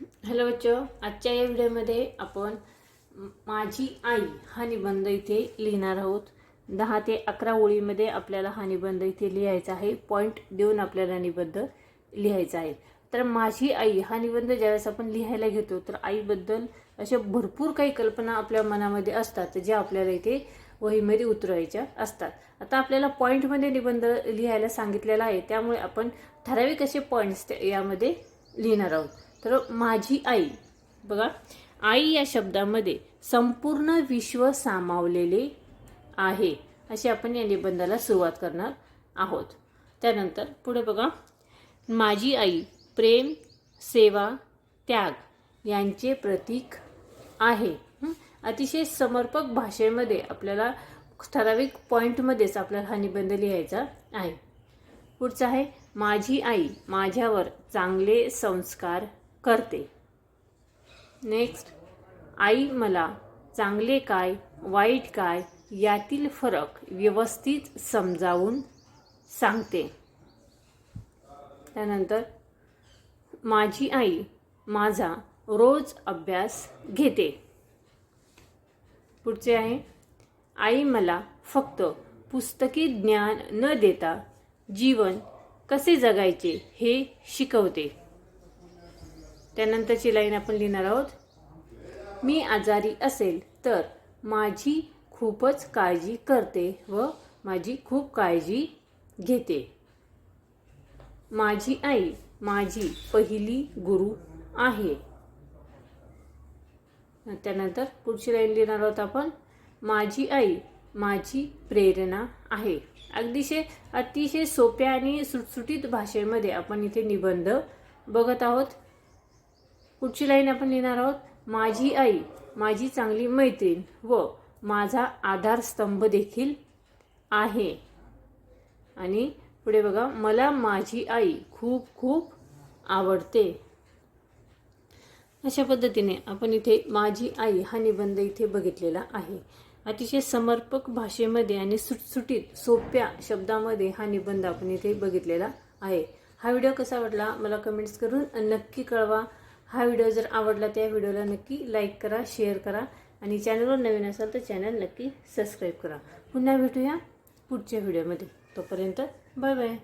Hello बच्चो आजच्या या व्हिडिओमध्ये आपण माझी आई हा निबंध इथे लिहिणार आहोत. दहा ते अकरा ओळीमध्ये आपल्याला हा निबंध इथे लिहायचा आहे. पॉईंट देऊन आपल्याला निबंध लिहायचा आहे. तर माझी आई हा निबंध ज्यावेळेस आपण लिहायला घेतो तर आईबद्दल अशा भरपूर काही कल्पना आपल्या मनामध्ये असतात ज्या आपल्याला इथे वहीमध्ये उतरवायच्या असतात. आता आपल्याला पॉईंटमध्ये निबंध लिहायला सांगितलेला आहे त्यामुळे आपण ठराविक असे पॉईंट्स यामध्ये लिहिणार आहोत. तर माझी आई बघा आई या शब्दामध्ये संपूर्ण विश्व सामावलेले आहे. अशी आपण या निबंधाला सुरुवात करणार आहोत. त्यानंतर पुढे बघा. माझी आई प्रेम सेवा त्याग यांचे प्रतीक आहे. अतिशय समर्पक भाषेमध्ये आपल्याला ठराविक पॉईंटमध्येच आपल्याला हा निबंध लिहायचा आहे. पुढचं आहे माझी आई माझ्यावर चांगले संस्कार करते. नेक्स्ट आई मला चांगले काय वाईट काय यातील फरक व्यवस्थित समजावून सांगते. त्यानंतर माझी आई माझा रोज अभ्यास घेते. पुढचे आहे आई मला फक्त पुस्तकी ज्ञान न देता जीवन कसे जगायचे हे शिकवते. त्यानंतरची लाईन आपण लिहिणार आहोत मी आजारी असेल तर माझी खूपच काळजी करते व माझी खूप काळजी घेते. माझी आई माझी पहिली गुरु आहे. त्यानंतर पुढची लाईन लिहिणार आहोत आपण माझी आई माझी प्रेरणा आहे. अगदीशय अतिशय सोप्या आणि सुटसुटीत भाषेमध्ये आपण इथे निबंध बघत आहोत. पुढची लाईन आपण लिहिणार आहोत? माझी आई माझी चांगली मैत्रीण व माझा आधारस्तंभ देखील आहे. आणि पुढे बघा मला माझी आई खूप खूप आवडते. अशा पद्धतीने आपण इथे माझी आई हा निबंध इथे बघितलेला आहे. अतिशय समर्पक भाषेमध्ये आणि सुटसुटीत सोप्या शब्दामध्ये हा निबंध आपण इथे बघितलेला आहे. हा व्हिडिओ कसा वाटला मला कमेंट्स करून नक्की कळवा. हा व्हिडिओ जर आवडला त्या व्हिडिओला नक्की लाईक करा शेअर करा. आणि चॅनलवर नवीन असाल तर चॅनल नक्की सबस्क्राईब करा. पुन्हा भेटूया पुढच्या व्हिडिओमध्ये तोपर्यंत बाय बाय